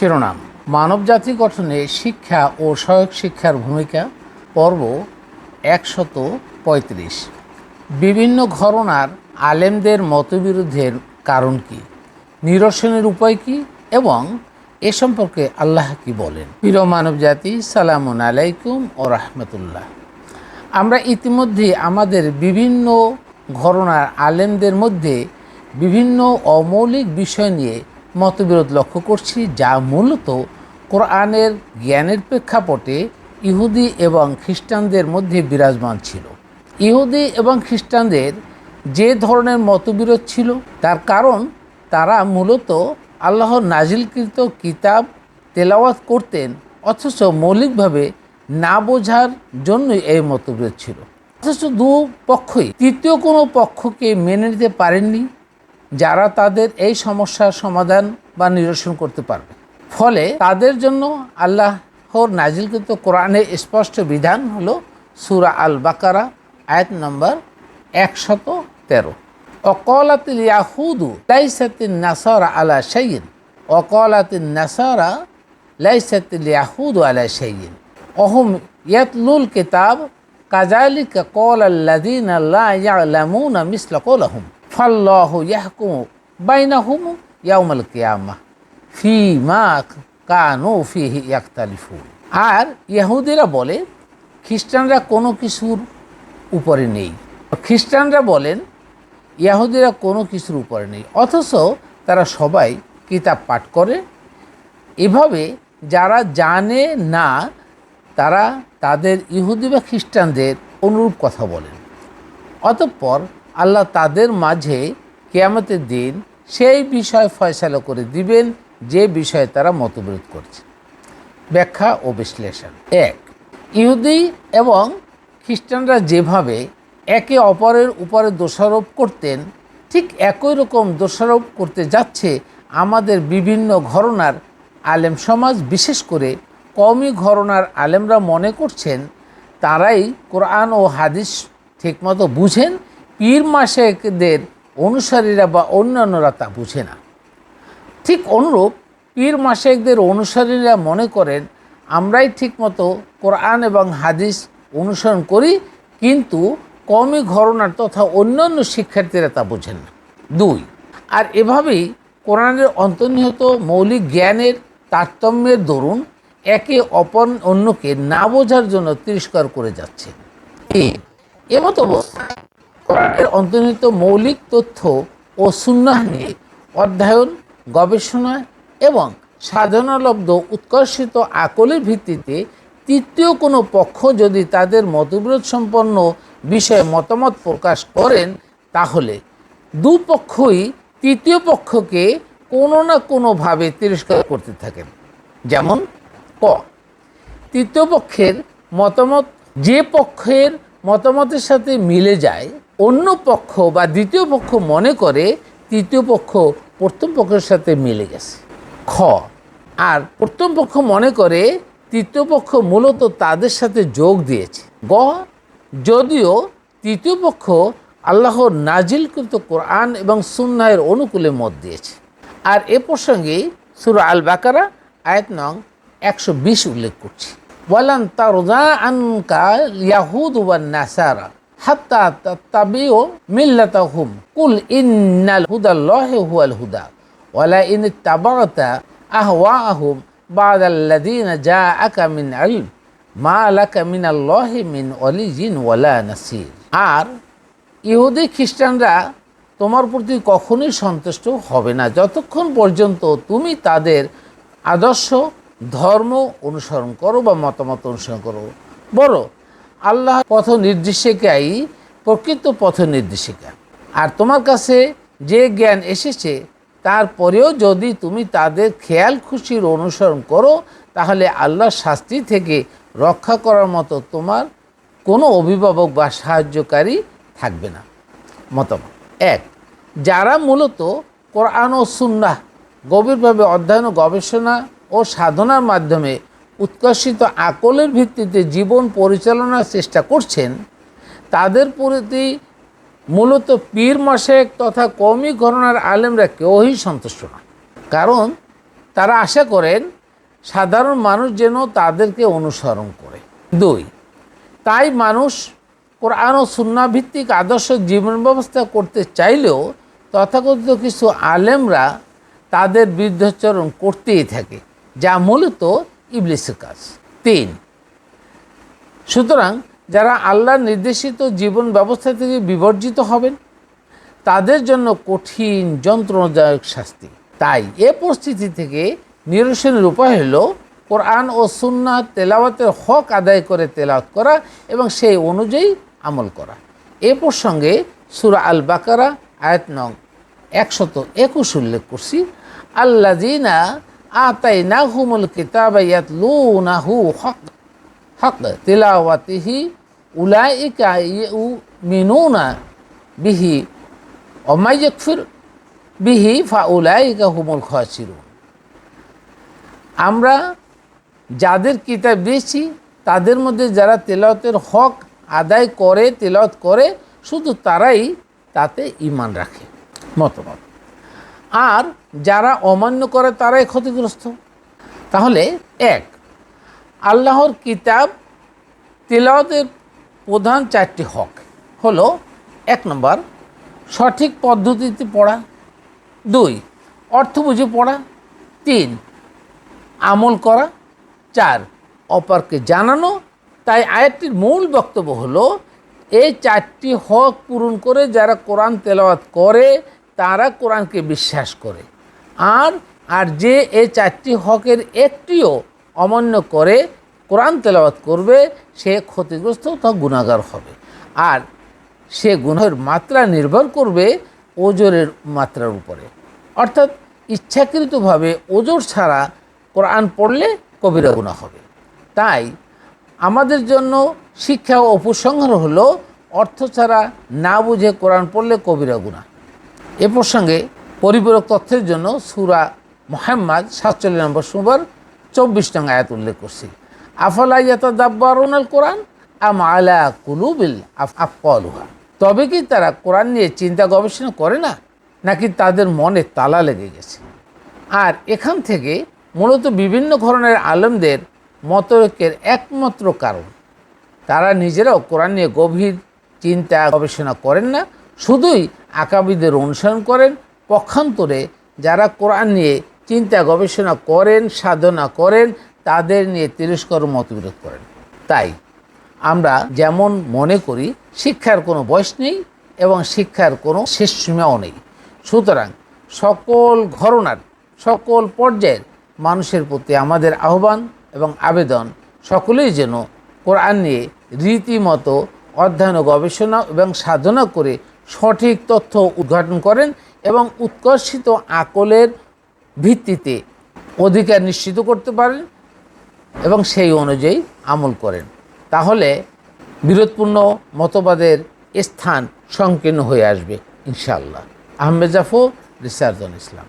শিরোনাম। মানবজাতি গঠনে শিক্ষা ও সহায়ক শিক্ষার ভূমিকা, পর্ব একশত পঁয়ত্রিশ। বিভিন্ন ঘরনার আলেমদের মতবিরোধের কারণ কি? নিরসনের উপায় কি? এবং এ সম্পর্কে আল্লাহ কি বলেন? প্রিয় মানবজাতি, সালামুন আলাইকুম ও রহমতুল্লাহ। আমরা ইতিমধ্যে আমাদের বিভিন্ন ঘরনার আলেমদের মধ্যে বিভিন্ন অমৌলিক বিষয় নিয়ে মতবিরোধ লক্ষ্য করছি যা মূলত কোরআনের জ্ঞানের প্রেক্ষাপটে ইহুদি এবং খ্রিস্টানদের মধ্যে বিরাজমান ছিল। ইহুদি এবং খ্রিস্টানদের যে ধরনের মতবিরোধ ছিল, তার কারণ তারা মূলত আল্লাহ নাজিলকৃত কিতাব তেলাওয়াত করতেন, অথচ মৌলিকভাবে না বোঝার জন্যই এই মতবিরোধ ছিল। অথচ দু পক্ষই তৃতীয় কোনো পক্ষকে মেনে নিতে পারেননি যারা তাদের এই সমস্যার সমাধান বা নিরসন করতে পারবে। ফলে তাদের জন্য আল্লাহর নাজিলকৃত কোরআনের স্পষ্ট বিধান হলো সুরা আল বাকারা আয়াত নম্বর একশত তেরো। অকলাতিল ইয়াহুদু লাইসাতিন নাসারা আলা শাইন অকলাতিন নাসারা লাইসাতিল ইয়াহুদু আলা শাইন অহম ইয়াতলুল কিতাব কাজালিকা কল আল্লাদিন লা ইয়ালামুনা মিসলা কলহুম। কিয়ামাহ ফি আর ইহুদিরা বলে, খ্রিস্টানরা কোনো কিছুর উপরে নেই। খ্রিস্টানরা বলেন ইয়াহুদিরা কোনো কিছুর উপরে নেই। অথচ তারা সবাই কিতাব পাঠ করে। এভাবে যারা জানে না, তারা তাদের ইহুদি বা খ্রিস্টানদের অনুরূপ কথা বলেন। অতঃপর আল্লাহ তাদের মাঝে কেয়ামতের দিন সেই বিষয় ফয়সালা করে দিবেন, যে বিষয়ে তারা মতবিরোধ করছে। ব্যাখ্যা ও বিশ্লেষণ। এক, ইহুদি এবং খ্রিস্টানরা যেভাবে একে অপরের উপরে দোষারোপ করতেন, ঠিক একই রকম দোষারোপ করতে যাচ্ছে আমাদের বিভিন্ন ঘরনার আলেম সমাজ, বিশেষ করে কমই ঘরনার আলেমরা মনে করছেন, তারাই কোরআন ও হাদিস ঠিকমতো বুঝেন পীর মাসেকদের অনুসারীরা বা অন্যান্যরা তা বুঝে না। ঠিক অনুরূপ পীর মাসেকদের অনুসারীরা মনে করেন, আমরাই ঠিকমতো কোরআন এবং হাদিস অনুসরণ করি, কিন্তু কমই ঘরনার তথা অন্যান্য শিক্ষার্থীরা তা বোঝেন না। দুই, আর এভাবেই কোরআনের অন্তর্নিহিত মৌলিক জ্ঞানের তারতম্যের দরুন একে অপর অন্যকে না বোঝার জন্য তিরস্কার করে যাচ্ছে। এমত কোরআনের অন্তর্নিহিত মৌলিক তথ্য ও সুন্নাহ নিয়ে অধ্যয়ন, গবেষণা এবং সাধনালব্ধ উৎকর্ষিত আকলের ভিত্তিতে তৃতীয় কোনো পক্ষ যদি তাদের মতবিরোধ সম্পন্ন বিষয়ে মতামত প্রকাশ করেন, তাহলে দুপক্ষই তৃতীয় পক্ষকে কোনো না কোনোভাবে তিরস্কার করতে থাকেন। যেমন, ক, তৃতীয় পক্ষের মতামত যে পক্ষের মতামতের সাথে মিলে যায় অন্য পক্ষ বা দ্বিতীয় পক্ষ মনে করে, তৃতীয় পক্ষ প্রথম পক্ষের সাথে মিলে গেছে। খ, আর প্রথম পক্ষ মনে করে, তৃতীয় পক্ষ মূলত তাদের সাথে যোগ দিয়েছে। গ, যদিও তৃতীয় পক্ষ আল্লাহর নাজিলকৃত কোরআন এবং সুন্নাহের অনুকূলে মত দিয়েছে। আর এ প্রসঙ্গে সুরা আল বাকারা আয়াত নং একশো বিশ উল্লেখ করছি। ওয়ালান তারদা আনকা ইয়াহুদ ওয়ান নাসারা হাত্তা তাত্তাবিও মিল্লাতাহুম। কুল ইন্নাল হুদাল্লাহি হুয়াল হুদা। ওয়ালা ইন তাবাগতা আহওয়াহুম বাদাল্লাযীনা জাআকা মিন ইলম। মা লাকা মিনাল্লাহি মিন ওয়ালিয়িন ওয়ালা নাসির। আর ইহুদি খ্রিস্টানরা তোমার প্রতি কখনোই সন্তুষ্ট হবে না। যতক্ষণ পর্যন্ত তুমি তাদের আদর্শ, ধর্ম অনুসরণ করো বা মতামত অনুসরণ করো। বড় আল্লাহ পথ নির্দেশিকাই প্রকৃত পথ নির্দেশিকা আর তোমার কাছে যে জ্ঞান এসেছে, তারপরেও যদি তুমি তাদের খেয়াল খুশির অনুসরণ করো, তাহলে আল্লাহর শাস্তি থেকে রক্ষা করার মতো তোমার কোনো অভিভাবক বা সাহায্যকারী থাকবে না। মতামত, এক, যারা মূলত কোরআন ও সুন্নাহ গভীরভাবে অধ্যয়ন ও গবেষণা ও সাধনার মাধ্যমে উৎকর্ষিত আকলের ভিত্তিতে জীবন পরিচালনার চেষ্টা করছেন, তাদের প্রতি মূলত পীর মাসেক তথা কমি ঘরনার আলেমরা কেউই সন্তুষ্ট না কারণ তারা আশা করেন, সাধারণ মানুষ যেন তাদেরকে অনুসরণ করে। দুই, তাই মানুষ কোরআন ও সুন্না ভিত্তিক আদর্শ জীবন ব্যবস্থা করতে চাইলেও তথাকথিত কিছু আলেমরা তাদের বিরুদ্ধাচরণ করতেই থাকে, যা মূলত ইবলিসের কাজ। তিন, সুতরাং যারা আল্লাহর নির্দেশিত জীবন ব্যবস্থা থেকে বিবর্জিত হবেন, তাদের জন্য কঠিন যন্ত্রণাদায়ক শাস্তি। তাই এ পরিস্থিতি থেকে নিরসনের উপায় হল কোরআন ও সুন্না তেলাওয়াতের হক আদায় করে তেলাওয়াত করা এবং সেই অনুযায়ী আমল করা। এ প্রসঙ্গে সুরা আল বাকারা আয়াত নং একশত একুশ উল্লেখ করছি। আল্লা জিনা আতাই না হুমুল কিতাব লু নাহু হক হক, তিলাওয়াতিহি উলাইকা মিনুনা বিহি অমাইয়কফির বিহি ফা উলাইকা হুমুল খাসিরুন। আমরা যাদের কিতাব দিয়েছি, তাদের মধ্যে যারা তেলাওয়াতের হক আদায় করে, তেলাওয়াত করে, শুধু তারাই তাতে ইমান রাখে। মতমত। আর যারা অমান্য করে তারাই ক্ষতিগ্রস্ত। তাহলে এক, আল্লাহর কিতাব তেলাওয়াতের প্রধান চারটি হক হলো এক নম্বর, সঠিক পদ্ধতিতে পড়া। দুই, অর্থ বুঝে পড়া। তিন, আমল করা। চার, অপরকে জানানো। তাই আয়াতটির মূল বক্তব্য হলো, এই চারটি হক পূরণ করে যারা কোরআন তেলাওয়াত করে তারা কোরআনকে বিশ্বাস করে। আর আর যে এই চারটি হকের একটিও অমান্য করে কোরআন তেলাওয়াত করবে, সে ক্ষতিগ্রস্ত তা গুণাগার হবে। আর সে গুণের মাত্রা নির্ভর করবে ওজোরের মাত্রার উপরে। অর্থাৎ ইচ্ছাকৃতভাবে ওজোর ছাড়া কোরআন পড়লে কবিরা গুণা হবে। তাই আমাদের জন্য শিক্ষা ও উপসংহার হলো অর্থ ছাড়া না বুঝে কোরআন পড়লে কবিরা গুণা এ প্রসঙ্গে পরিপূরক তথ্যের জন্য সুরা মোহাম্মদ সাতচল্লিশ নম্বর সুবার চব্বিশ নং আয়াত উল্লেখ করছি। আফলা ইয়াত দাব্বারুনাল কোরআন আম আলা কুলুবিল আফলুহা তবে কি তারা কোরআন নিয়ে চিন্তা গবেষণা করে না, নাকি তাদের মনে তালা লেগে গেছে? আর এখান থেকে মূলত বিভিন্ন ধরনের আলেমদের মতৈক্যের একমাত্র কারণ, তারা নিজেরাও কোরআন নিয়ে গভীর চিন্তা গবেষণা করেন না শুধুই আকাবিদের অনুসরণ করেন, পক্ষান্তরে যারা কোরআন নিয়ে চিন্তা, গবেষণা করেন, সাধনা করেন, তাদের নিয়ে তিরস্কর মতবিরোধ করেন। তাই আমরা যেমন মনে করি, শিক্ষার কোনো বয়স নেই এবং শিক্ষার কোনো শেষ সীমাও নেই। সুতরাং সকল ঘরনার, সকল পর্যায়ের মানুষের প্রতি আমাদের আহ্বান এবং আবেদন সকলেই যেন কোরআন নিয়ে রীতিমতো অধ্যয়ন, গবেষণা এবং সাধনা করে সঠিক তথ্য উদ্ঘাটন করেন এবং উৎকর্ষিত আকলের ভিত্তিতে অধিকার নিশ্চিত করতে পারেন এবং সেই অনুযায়ী আমল করেন। তাহলে বিরোধপূর্ণ মতবাদের স্থান সংকীর্ণ হয়ে আসবে, ইনশাআল্লাহ। আহমেদ জাফর, রিসার্জন ইসলাম।